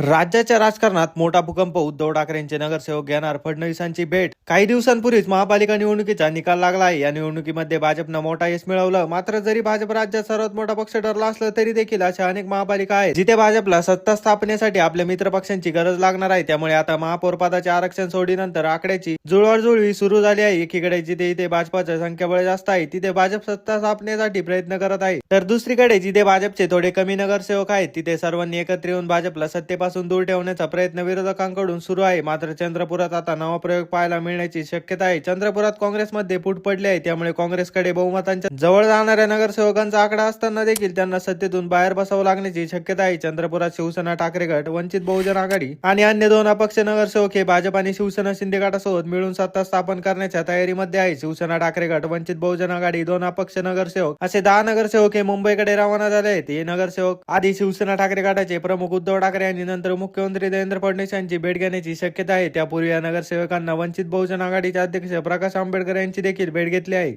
राज्याच्या राजकारणात मोठा भूकंप उद्धव ठाकरेंचे नगरसेवक घेणार फडणवीसांची भेट. काही दिवसांपूर्वीच महापालिका निवडणुकीचा निकाल लागला आहे. या निवडणुकीमध्ये भाजपनं मोठा यश मिळवलं. मात्र जरी भाजप राज्यात सर्वात मोठा पक्ष ठरला असलं तरी देखील अशा अनेक महापालिका आहेत जिथे भाजपला सत्ता स्थापनेसाठी आपल्या मित्र पक्षांची गरज लागणार आहे. त्यामुळे आता महापौरपदाचे आरक्षण सोडीनंतर आकड्याची जुळवाजुळवी सुरू झाली आहे. एकीकडे जिथे इथे भाजपाचं संख्याबळ जास्त आहे तिथे भाजप सत्ता स्थापनेसाठी प्रयत्न करत आहे. तर दुसरीकडे जिथे भाजपचे थोडे कमी नगरसेवक आहेत तिथे सर्वांनी एकत्र येऊन भाजपला सत्तेपासून दूर ठेवण्याचा प्रयत्न विरोधकांकडून सुरू आहे. मात्र चंद्रपुरात आता नवा प्रयोग पाहायला मिळण्याची शक्यता आहे. चंद्रपुरात काँग्रेसमध्ये फूट पडली आहे. त्यामुळे काँग्रेसकडे बहुमतांच्या जवळ जाणाऱ्या नगरसेवकांचा आकडा असताना देखील त्यांना सत्तेतून बाहेर बसावं लागण्याची शक्यता आहे. चंद्रपुरात शिवसेना ठाकरे गट वंचित बहुजन आघाडी आणि अन्य दोन अपक्ष नगरसेवक हे भाजप आणि शिवसेना शिंदे गटासोबत मिळून सत्ता स्थापन करण्याच्या तयारीमध्ये आहे. शिवसेना ठाकरे गट वंचित बहुजन आघाडी दोन अपक्ष नगरसेवक असे दहा नगरसेवक हे मुंबईकडे रवाना झाले आहेत. हे नगरसेवक आधी शिवसेना ठाकरे गटाचे प्रमुख उद्धव ठाकरे यांनी त्यानंतर मुख्यमंत्री देवेंद्र फडणवीस यांची भेट घेण्याची शक्यता आहे. त्यापूर्वी या नगरसेवकांना वंचित बहुजन आघाडीचे अध्यक्ष प्रकाश आंबेडकर यांची देखील भेट घेतली आहे.